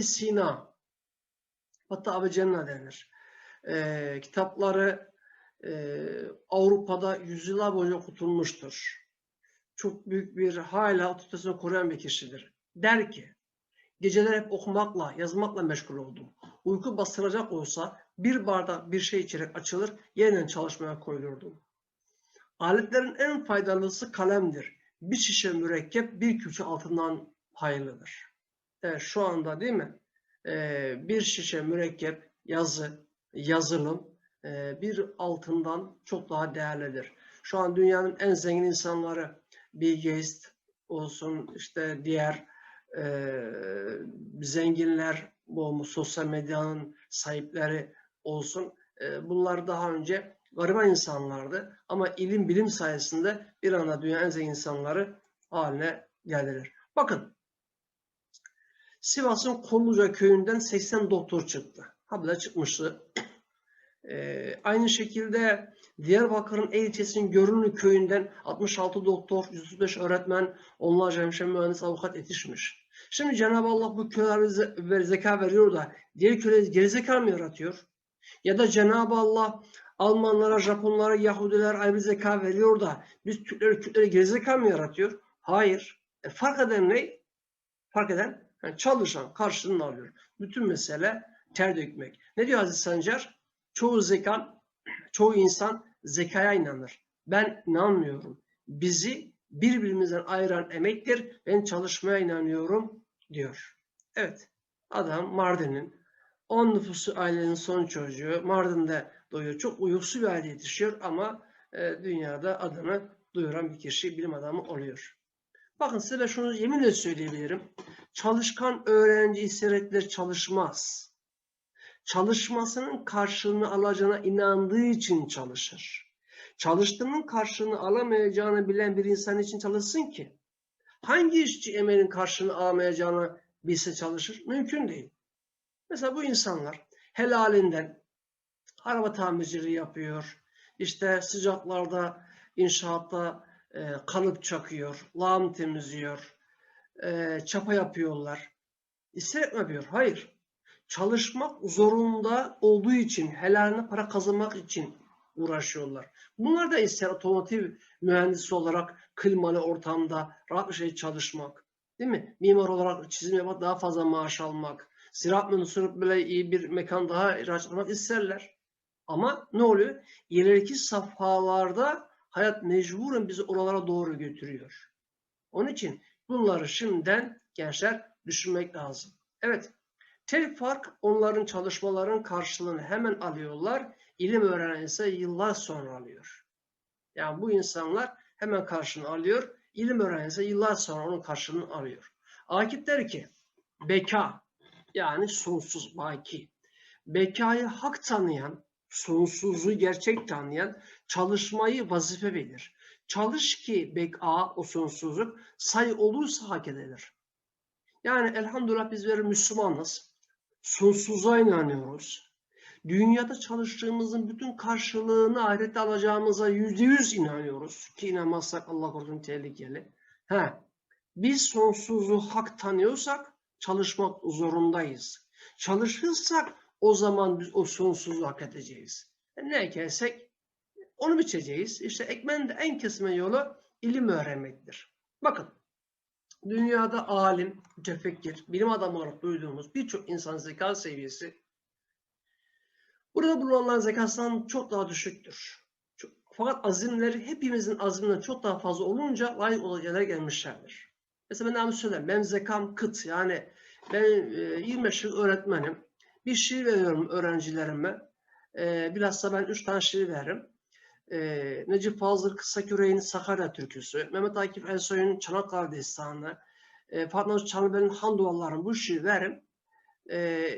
İbn Sina hatta Avicenna denir. Ee, kitapları e, Avrupa'da yüzyıllar boyunca okutulmuştur. Çok büyük bir hala otoritesini koruyan bir kişidir. Der ki, geceler hep okumakla, yazmakla meşgul oldum. Uyku bastıracak olsa bir bardak bir şey içerek açılır, yeniden çalışmaya koyulurdum. Aletlerin en faydalısı kalemdir. Bir şişe mürekkep bir külçe altından hayırlıdır. Evet şu anda değil mi? Ee, bir şişe mürekkep, yazı, yazılım e, bir altından çok daha değerlidir. Şu an dünyanın en zengin insanları Bill Gates olsun işte diğer e, zenginler bu sosyal medyanın sahipleri olsun. E, bunlar daha önce gariban insanlardı ama ilim bilim sayesinde bir anda dünyanın en zengin insanları haline geldiler. Bakın Sivas'ın Kolluca köyünden 80 doktor çıktı. Habire çıkmıştı. Ee, aynı şekilde Diyarbakır'ın Eğitim'in Görünlü köyünden 66 doktor, 135 öğretmen, onlarca hemşire mühendis, avukat yetişmiş. Şimdi Cenab-ı Allah bu köylere zeka veriyor da diğer köyleri gerizekalı mı yaratıyor? Ya da Cenab-ı Allah Almanlara, Japonlara, Yahudiler ayrı zeka veriyor da biz Türkleri, Kürtleri gerizekalı mı yaratıyor? Hayır. E, fark eden ne? Fark eden yani çalışan karşılığını alıyor. Bütün mesele ter dökmek. Ne diyor Aziz Sancar? Çoğu zeka, çoğu insan zekaya inanır. Ben inanmıyorum. Bizi birbirimizden ayıran emektir. Ben çalışmaya inanıyorum diyor. Evet. Adam Mardin'in 10 nüfusu ailenin son çocuğu. Mardin'de doğuyor. Çok uyuksuz bir aile yetişiyor ama e, dünyada adını duyuran bir kişi, bilim adamı oluyor. Bakın size şunu yeminle söyleyebilirim. Çalışkan öğrenci istedikleri çalışmaz. Çalışmasının karşılığını alacağına inandığı için çalışır. Çalıştığının karşılığını alamayacağını bilen bir insan için çalışsın ki. Hangi işçi emeğinin karşılığını alamayacağını bilse çalışır? Mümkün değil. Mesela bu insanlar helalinden araba tamirciliği yapıyor. İşte sıcaklarda, inşaatta e, kalıp çakıyor, lağım temizliyor, e, çapa yapıyorlar. İsteyerek mi yapıyor? Hayır. Çalışmak zorunda olduğu için, helaline para kazanmak için uğraşıyorlar. Bunlar da ister otomotiv mühendisi olarak klimalı ortamda rahat bir şey çalışmak. Değil mi? Mimar olarak çizim yapmak, daha fazla maaş almak. Ziraat mühendisi böyle iyi bir mekan daha etmek isterler. Ama ne oluyor? İleriki safhalarda hayat mecburen bizi oralara doğru götürüyor. Onun için bunları şimdiden gençler düşünmek lazım. Evet, tek fark onların çalışmaların karşılığını hemen alıyorlar. İlim öğrenen ise yıllar sonra alıyor. Yani bu insanlar hemen karşılığını alıyor. İlim öğrenen ise yıllar sonra onun karşılığını alıyor. Akif der ki, beka yani sonsuz baki. Bekayı hak tanıyan, sonsuzluğu gerçek tanıyan çalışmayı vazife bilir. Çalış ki beka o sonsuzluk say olursa hak edilir. Yani elhamdülillah bizler Müslümanız. Sonsuza inanıyoruz. Dünyada çalıştığımızın bütün karşılığını ahirette alacağımıza yüzde yüz inanıyoruz. Ki inanmazsak Allah korusun tehlikeli. He, biz sonsuzluğu hak tanıyorsak çalışmak zorundayız. Çalışırsak o zaman biz o sonsuzluğu hak edeceğiz. E ne ekersek onu biçeceğiz. İşte ekmeğin de en kesme yolu ilim öğrenmektir. Bakın dünyada alim, mütefekkir, bilim adamı olarak duyduğumuz birçok insan zeka seviyesi burada bulunanların zekasından çok daha düşüktür. Fakat azimleri hepimizin azminden çok daha fazla olunca layık olacaklara gelmişlerdir. Mesela ben daha söyleyeyim. Benim zekam kıt. Yani ben e, 25 yıl öğretmenim. Bir şiir veriyorum öğrencilerime. E, bilhassa ben 3 tane şiir veririm. E, Necip Fazıl Kısaküre'nin Sakarya Türküsü, Mehmet Akif Ersoy'un Çanakkale Destanı, e, Fatma Çanlıbel'in Han Duvarları'nın bu şiir veririm. E,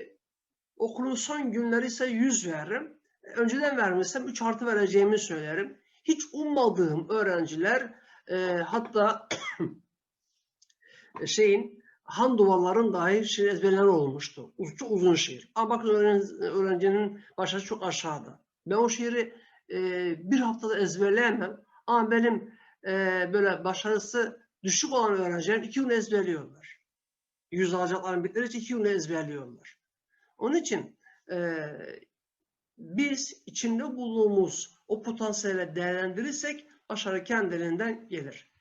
okulun son günleri ise 100 veririm. Önceden vermişsem 3 artı vereceğimi söylerim. Hiç ummadığım öğrenciler e, hatta şeyin Han duvarların dahi şiir ezberleri olmuştu. Çok uzun şiir. Ama bakın öğrencinin başarısı çok aşağıda. Ben o şiiri e, bir haftada ezberleyemem. Ama benim e, böyle başarısı düşük olan öğrenciler iki gün ezberliyorlar. Yüz alacakların bitleri için iki yılda ezberliyorlar. Onun için e, biz içinde bulunduğumuz o potansiyeli değerlendirirsek başarı kendiliğinden gelir.